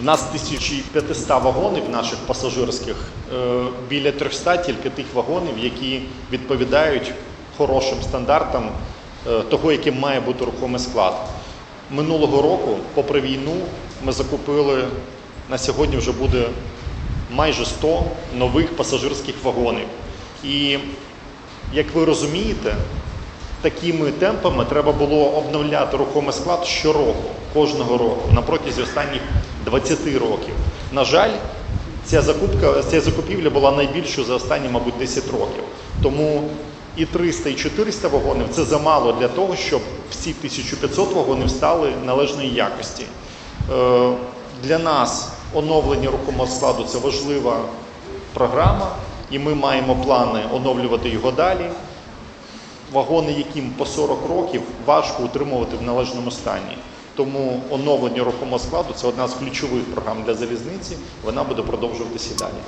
У нас 1500 вагонів наших пасажирських, е, біля 300 тільки тих вагонів, які відповідають хорошим стандартам е, того, яким має бути рухомий склад. Минулого року, попри війну, ми закупили на сьогодні вже буде майже 100 нових пасажирських вагонів. І як ви розумієте, такими темпами треба було обновляти рухомий склад щороку, кожного року, на протязі останніх 20 років. На жаль, ця закупка, ця закупівля була найбільшою за останні, мабуть, 10 років. Тому і 300, і 400 вагонів це замало для того, щоб всі 1500 вагонів стали належної якості. Е, Для нас оновлення рухомого складу це важлива програма, і ми маємо плани оновлювати його далі вагони, яким по 40 років важко утримувати в належному стані. Тому оновлення рухомого складу це одна з ключових програм для залізниці. Вона буде продовжуватися далі.